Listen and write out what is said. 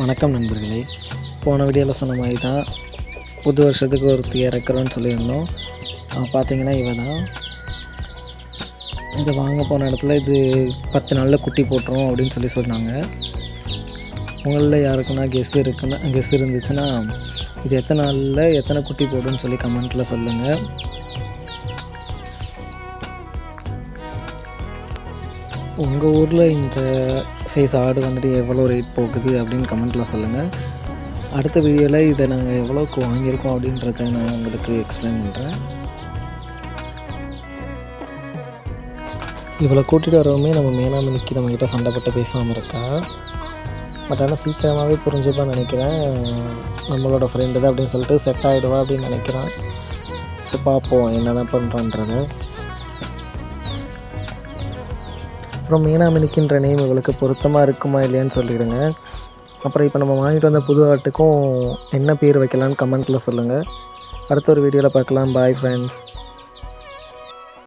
வணக்கம் நண்பர்களே. போன வீடியோவில் சொன்ன மாதிரி தான் புது வருஷத்துக்கு ஒருத்தி இறக்குறோன்னு சொல்லியிருந்தோம். பார்த்தீங்கன்னா இவ தான். இது வாங்க போன இடத்துல இது பத்து நாளில் குட்டி போட்டுரும் அப்படின்னு சொல்லி சொன்னாங்க. உங்களில் யாருக்குன்னா கெஸ் இருக்குன்னா கெஸ் இருந்துச்சுன்னா இது எத்தனை நாளில் எத்தனை குட்டி போடுன்னு சொல்லி கமெண்ட்டில் சொல்லுங்கள் உங்கள் ஊரில் இந்த சைஸ் ஆடு வந்துட்டு எவ்வளோ ரேட் போகுது அப்படின்னு கமெண்ட்டில் சொல்லுங்கள் அடுத்த வீடியோவில் இதை நாங்கள் எவ்வளோக்கு வாங்கியிருக்கோம் அப்படின்றத நான் உங்களுக்கு எக்ஸ்பிளைன் பண்ணுறேன் இவ்வளோ கூட்டிகிட்டு வரவுமே நம்ம மேனாமணிக்கு நம்மக்கிட்ட சண்டைப்பட்டு பேசாமல் இருக்கா? பட் ஆனால் சீக்கிரமாகவே புரிஞ்சுப்பான்னு நினைக்கிறேன். நம்மளோட ஃப்ரெண்டு தான் அப்படின்னு சொல்லிட்டு செட் ஆகிடுவா அப்படின்னு நினைக்கிறேன். ஸோ பார்ப்போம் என்ன தான் பண்ணுறான்றதை அப்புறம் மீனாமினிக்கின்ற நேம் இவளுக்கு பொருத்தமாக இருக்குமா இல்லையான்னு சொல்லிடுங்க. அப்புறம் இப்போ நம்ம வாங்கிட்டு வந்த புது ஆட்டுக்கும் என்ன பேர் வைக்கலான்னு கமெண்ட்டில் சொல்லுங்கள் அடுத்த ஒரு வீடியோவில் பார்க்கலாம். Bye friends